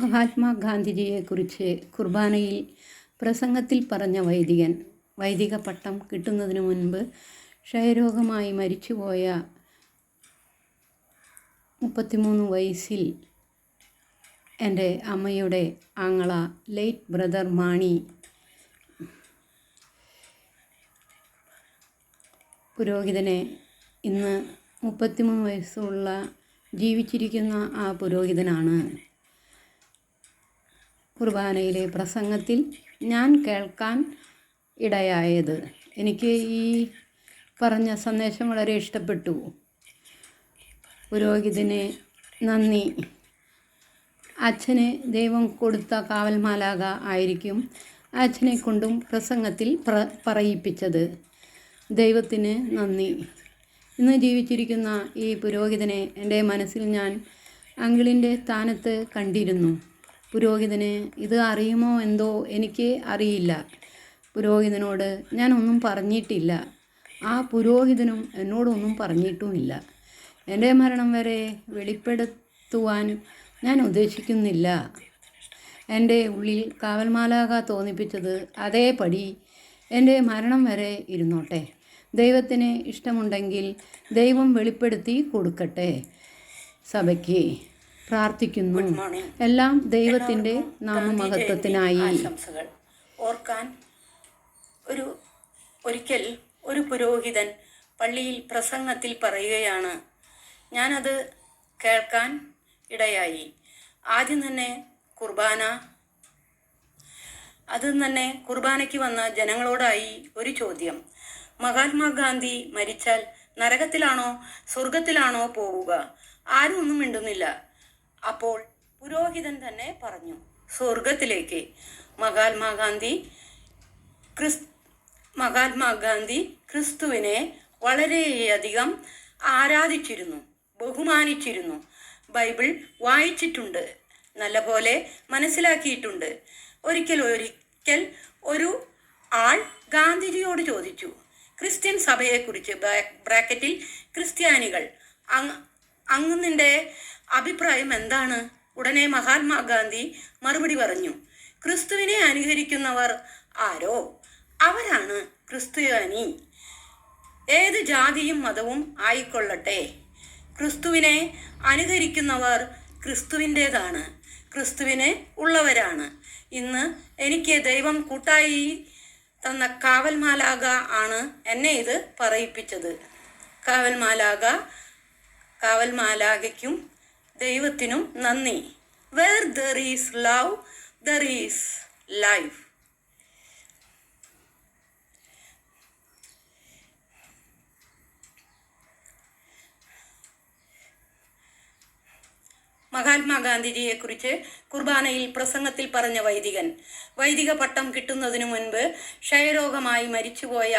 മഹാത്മാഗാന്ധിജിയെക്കുറിച്ച് കുർബാനയിൽ പ്രസംഗത്തിൽ പറഞ്ഞ വൈദികൻ വൈദിക പട്ടം കിട്ടുന്നതിന് മുൻപ് ക്ഷയരോഗമായി മരിച്ചുപോയ മുപ്പത്തിമൂന്ന് വയസ്സിൽ എന്റെ അമ്മയുടെ ആങ്ങള ലേറ്റ് ബ്രദർ മാണി പുരോഹിതനെ ഇന്ന് മുപ്പത്തിമൂന്ന് വയസ്സുള്ള ജീവിച്ചിരിക്കുന്ന ആ പുരോഹിതനാണ്. കുർബാനയിലെ പ്രസംഗത്തിൽ ഞാൻ കേൾക്കാൻ ഇടയായത്. എനിക്ക് ഈ പറഞ്ഞ സന്ദേശം വളരെ ഇഷ്ടപ്പെട്ടു. പുരോഹിതന് നന്ദി. അച്ഛന് ദൈവം കൊടുത്ത കാവൽമാലാക ആയിരിക്കും അച്ഛനെ കൊണ്ടും പ്രസംഗത്തിൽ പ്ര പറയിപ്പിച്ചത്. ദൈവത്തിന് നന്ദി. ഇന്ന് ജീവിച്ചിരിക്കുന്ന ഈ പുരോഹിതനെ എന്റെ മനസ്സിൽ ഞാൻ അങ്കിളിന്റെ സ്ഥാനത്ത് കണ്ടിരുന്നു. പുരോഹിതന് ഇത് അറിയുമോ എന്തോ എനിക്ക് അറിയില്ല. പുരോഹിതനോട് ഞാനൊന്നും പറഞ്ഞിട്ടില്ല. ആ പുരോഹിതനും എന്നോടൊന്നും പറഞ്ഞിട്ടുമില്ല. എന്റെ മരണം വരെ വെളിപ്പെടുത്തുവാൻ ഞാൻ ഉദ്ദേശിക്കുന്നില്ല. എന്റെ ഉള്ളിൽ കാവൽമാലാക തോന്നിപ്പിച്ചത് അതേപടി എന്റെ മരണം വരെ ഇരുന്നോട്ടെ. ദൈവത്തിന് ഇഷ്ടമുണ്ടെങ്കിൽ ദൈവം വെളിപ്പെടുത്തി കൊടുക്കട്ടെ സഭയ്ക്ക്. പ്രാർത്ഥിക്കുന്നു. എല്ലാം ദൈവത്തിന്റെ നാമമഹത്വത്തിനായി. ഓർക്കാൻ ഒരു ഒരിക്കൽ ഒരു പുരോഹിതൻ പള്ളിയിൽ പ്രസംഗത്തിൽ പറയുകയാണ് ഞാനത് കേൾക്കാൻ ഇടയായി. ആദ്യം തന്നെ കുർബാന അത് തന്നെ കുർബാനയ്ക്ക് വന്ന ജനങ്ങളോടായി ഒരു ചോദ്യം. മഹാത്മാഗാന്ധി മരിച്ചാൽ നരകത്തിലാണോ സ്വർഗത്തിലാണോ പോവുക? ആരും ഒന്നും മിണ്ടുന്നില്ല. അപ്പോൾ പുരോഹിതൻ തന്നെ പറഞ്ഞു സ്വർഗത്തിലേക്ക് മഹാത്മാഗാന്ധി ക്രിസ് മഹാത്മാഗാന്ധി ക്രിസ്തുവിനെ വളരെയധികം ആരാധിച്ചിരുന്നു ബഹുമാനിച്ചിരുന്നു. ബൈബിൾ വായിച്ചിട്ടുണ്ട് നല്ലപോലെ മനസ്സിലാക്കിയിട്ടുണ്ട്. ഒരിക്കൽ ഒരിക്കൽ ഒരു ആൾ ഗാന്ധിജിയോട് ചോദിച്ചു ക്രിസ്ത്യൻ സഭയെക്കുറിച്ച് ബ്രാ- ബ്രാക്കറ്റിൽ ക്രിസ്ത്യാനികൾ അങ് അങ്ങ് അഭിപ്രായം എന്താണ്? ഉടനെ മഹാത്മാഗാന്ധി മറുപടി പറഞ്ഞു. ക്രിസ്തുവിനെ അനുകരിക്കുന്നവർ ആരോ? അവരാണ് ക്രിസ്ത്യാനി. ഏത് ജാതിയും മതവും ആയിക്കൊള്ളട്ടെ. ക്രിസ്തുവിനെ അനുകരിക്കുന്നവർ ക്രിസ്തുവിന്റേതാണ്. ക്രിസ്തുവിനെ ഉള്ളവരാണ്. ഇന്ന് എനിക്ക് ദൈവം കൂട്ടായി തന്ന കാവൽമാലാക ആണ് എന്നെ ഇത് പറയിപ്പിച്ചത്. കാവൽമാലാക കാവൽമാലാകയ്ക്കും ദൈവത്തിനും നന്ദി. Where there is love there is life മഹാത്മാഗാന്ധിജിയെക്കുറിച്ച് കുർബാനയിൽ പ്രസംഗത്തിൽ പറഞ്ഞ വൈദികൻ വൈദിക പട്ടം കിട്ടുന്നതിനു മുൻപ് ക്ഷയരോഗമായി മരിച്ചുപോയ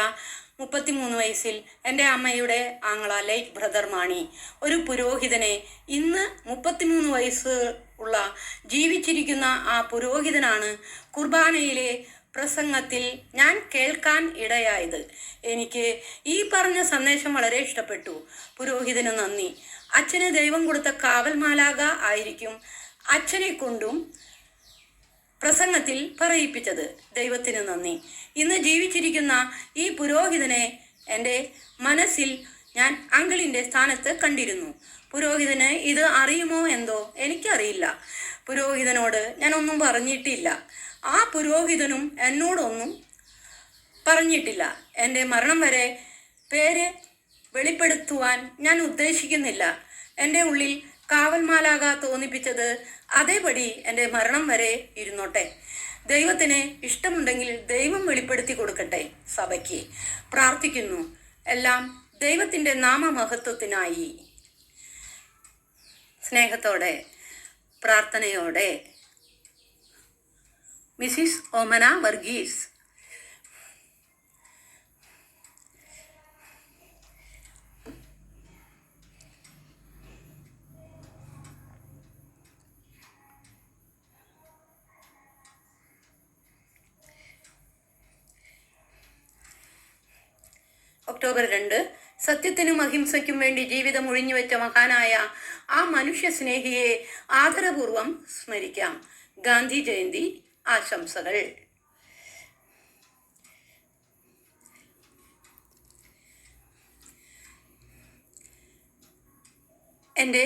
മുപ്പത്തിമൂന്ന് വയസ്സിൽ എന്റെ അമ്മയുടെ ആങ്ങള ലൈറ്റ് ബ്രദർ മാണി. ഒരു പുരോഹിതനെ ഇന്ന് മുപ്പത്തിമൂന്ന് വയസ്സ് ഉള്ള ജീവിച്ചിരിക്കുന്ന ആ പുരോഹിതനാണ് കുർബാനയിലെ പ്രസംഗത്തിൽ ഞാൻ കേൾക്കാൻ ഇടയായത്. എനിക്ക് ഈ പറഞ്ഞ സന്ദേശം വളരെ ഇഷ്ടപ്പെട്ടു. പുരോഹിതന് നന്ദി. അച്ഛന് ദൈവം കൊടുത്ത കാവൽമാലാക ആയിരിക്കും അച്ഛനെ കൊണ്ടും പ്രസംഗത്തിൽ പറയിപ്പിച്ചത്. ദൈവത്തിന് നന്ദി. ഇന്ന് ജീവിച്ചിരിക്കുന്ന ഈ പുരോഹിതനെ എന്റെ മനസ്സിൽ ഞാൻ അങ്കിളിന്റെ സ്ഥാനത്ത് കണ്ടിരുന്നു. പുരോഹിതന് ഇത് അറിയുമോ എന്തോ? എനിക്കറിയില്ല. പുരോഹിതനോട് ഞാനൊന്നും പറഞ്ഞിട്ടില്ല. ആ പുരോഹിതനും എന്നോടൊന്നും പറഞ്ഞിട്ടില്ല. എന്റെ മരണം വരെ പേര് വെളിപ്പെടുത്തുവാൻ ഞാൻ ഉദ്ദേശിക്കുന്നില്ല. എന്റെ ഉള്ളിൽ കാവൽമാലാക തോന്നിപ്പിച്ചത് അതേപടി എന്റെ മരണം വരെ ഇരുന്നോട്ടെ. ദൈവത്തിന് ഇഷ്ടമുണ്ടെങ്കിൽ ദൈവം വെളിപ്പെടുത്തി കൊടുക്കട്ടെ സഭയ്ക്ക്. പ്രാർത്ഥിക്കുന്നു. എല്ലാം ദൈവത്തിന്റെ നാമമഹത്വത്തിനായി. സ്നേഹത്തോടെ പ്രാർത്ഥനയോടെ. മിസിസ് ഓമന വർഗീസ്. ഒക്ടോബർ രണ്ട്. സത്യത്തിനും അഹിംസയ്ക്കും വേണ്ടി ജീവിതം ഒഴിഞ്ഞുവെച്ച മഹാനായ ആ മനുഷ്യ സ്നേഹിയെ ആദരപൂർവം സ്മരിക്കാം. ഗാന്ധി ജയന്തി ആശംസകൾ. എന്റെ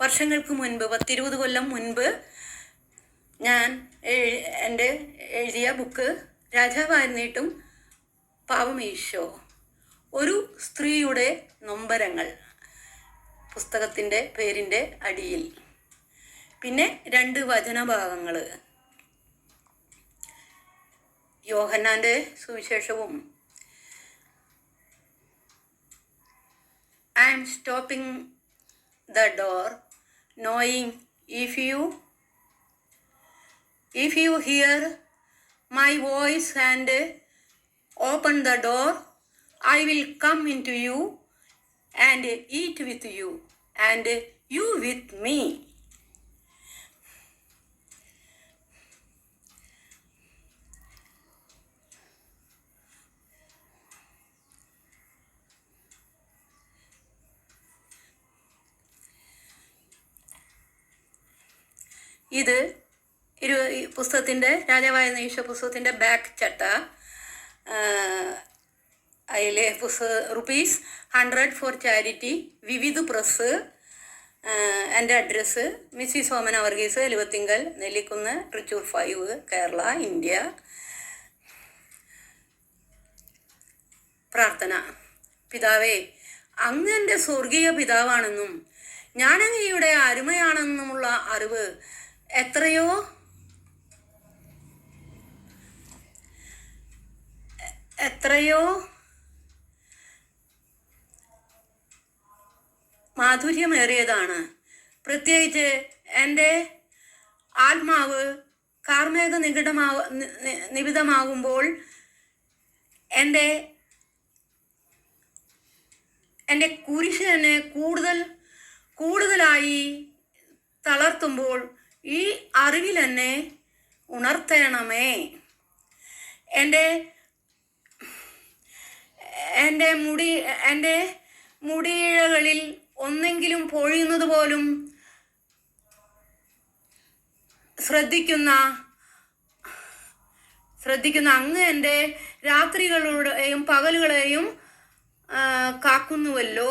വർഷങ്ങൾക്ക് മുൻപ് പത്തിരുപത് കൊല്ലം മുൻപ് ഞാൻ എന്റെ എഴുതിയ ബുക്ക് രാജാവായിരുന്നിട്ടും പാവമീശോ ഒരു സ്ത്രീയുടെ നൊമ്പരങ്ങൾ പുസ്തകത്തിന്റെ പേരിന്റെ അടിയിൽ. പിന്നെ രണ്ട് വചനഭാഗങ്ങൾ. യോഹന്നാന്റെ സുവിശേഷവും. I M stopping the door knowing if you if you hear my voice and open the door, I will come into you and eat with you, and you with me. ഇത് ഇരു പുസ്തകത്തിന്റെ രാജാവായ ഈശോ പുസ്തകത്തിന്റെ ബാക്ക് ചട്ട അതിലെ പുസ്തക rupees hundred for charity വിവിധ press എന്റെ address Mrs Somana Varghese Eluvathingal Nellikunnu Trichur five Kerala India. പ്രാർത്ഥന. പിതാവേ അങ്ങ് എന്റെ സ്വർഗീയ പിതാവാണെന്നും ഞാൻ അങ്ങയുടെ അരുമയാണെന്നുമുള്ള അറിവ് എത്രയോ എത്രയോ മാധുര്യമേറിയതാണ്. പ്രത്യേകിച്ച് എന്റെ ആത്മാവ് കാർമേഘ നികിടമാവ നിബിതമാകുമ്പോൾ എന്റെ എന്റെ കുരിശ് എന്നെ കൂടുതൽ കൂടുതലായി തളർത്തുമ്പോൾ ഈ അറിവിൽ എന്നെ ഉണർത്തണമേ. എന്റെ എന്റെ മുടി എന്റെ മുടിയിഴകളിൽ ഒന്നെങ്കിലും പൊഴിയുന്നത് പോലും ശ്രദ്ധിക്കുന്ന ശ്രദ്ധിക്കുന്ന അങ്ങ് എന്റെ രാത്രികളുടെയും പകലുകളെയും കാക്കുന്നുവല്ലോ.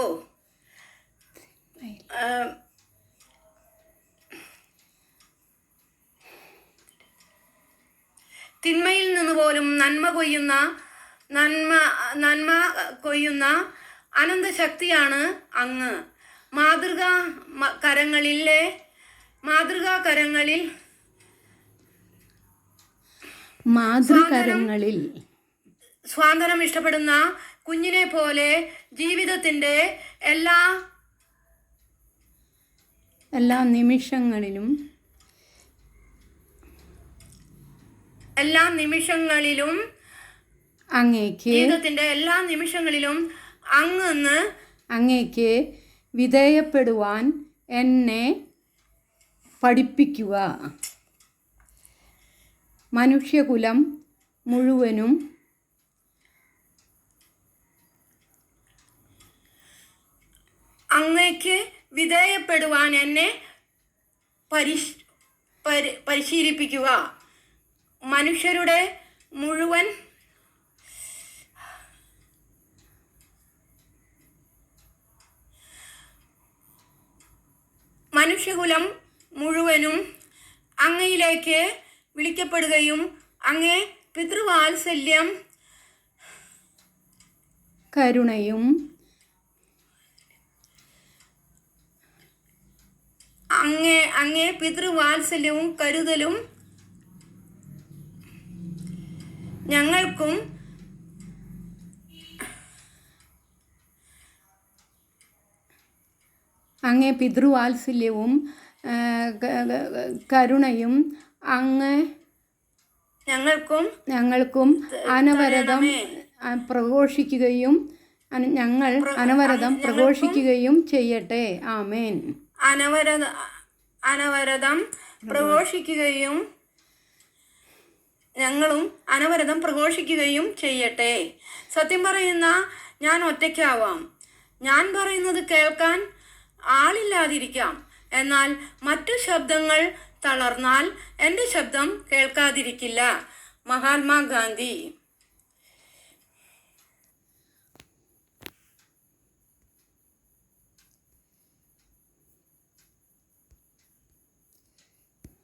തിന്മയിൽ നിന്ന് പോലും നന്മ കൊയ്യുന്ന നന്മ നന്മ കൊയ്യുന്ന അനന്തശക്തിയാണ് അങ്ങ്. മാതൃകാ കരങ്ങളിലെ മാതൃകാ കരങ്ങളിൽ മാതൃകരങ്ങളിൽ സ്വാതന്ത്ര്യം ഇഷ്ടപ്പെടുന്ന കുഞ്ഞിനെ പോലെ ജീവിതത്തിന്റെ എല്ലാ എല്ലാ നിമിഷങ്ങളിലും എല്ലാ നിമിഷങ്ങളിലും അങ്ങേക്ക് ജീവിതത്തിന്റെ എല്ലാ നിമിഷങ്ങളിലും അങ്ങ് അങ്ങേക്ക് വിധേയപ്പെടുവാൻ എന്നെ പഠിപ്പിക്കുക. മനുഷ്യകുലം മുഴുവനും അങ്ങേക്ക് വിധേയപ്പെടുവാൻ എന്നെ പരിശ് പരിശീലിപ്പിക്കുക. മനുഷ്യരുടെ മുഴുവൻ മനുഷ്യകുലം മുഴുവനും അങ്ങയിലേക്ക് വിളിക്കപ്പെടുകയും അങ്ങേ പിതൃവാത്സല്യം കരുണയും അങ്ങേ അങ്ങേ പിതൃവാത്സല്യവും കരുതലും ഞങ്ങൾക്കും അങ്ങേ പിതൃവാത്സല്യവും കരുണയും അങ്ങ് ഞങ്ങൾക്കും ഞങ്ങൾക്കും അനവരതം പ്രഘോഷിക്കുകയും ഞങ്ങൾ അനവരതം പ്രഘോഷിക്കുകയും ചെയ്യട്ടെ. ആമേൻ. അനവരത അനവരതം പ്രഘോഷിക്കുകയും ഞങ്ങളും അനവരതം പ്രഘോഷിക്കുകയും ചെയ്യട്ടെ. സത്യം പറയുന്ന ഞാൻ ഒറ്റയ്ക്കാവാം. ഞാൻ പറയുന്നത് കേൾക്കാൻ ആളില്ലാതിരിക്കാം. എന്നാൽ മറ്റു ശബ്ദങ്ങൾ തളർന്നാൽ എന്റെ ശബ്ദം കേൾക്കാതിരിക്കില്ല. മഹാത്മാഗാന്ധി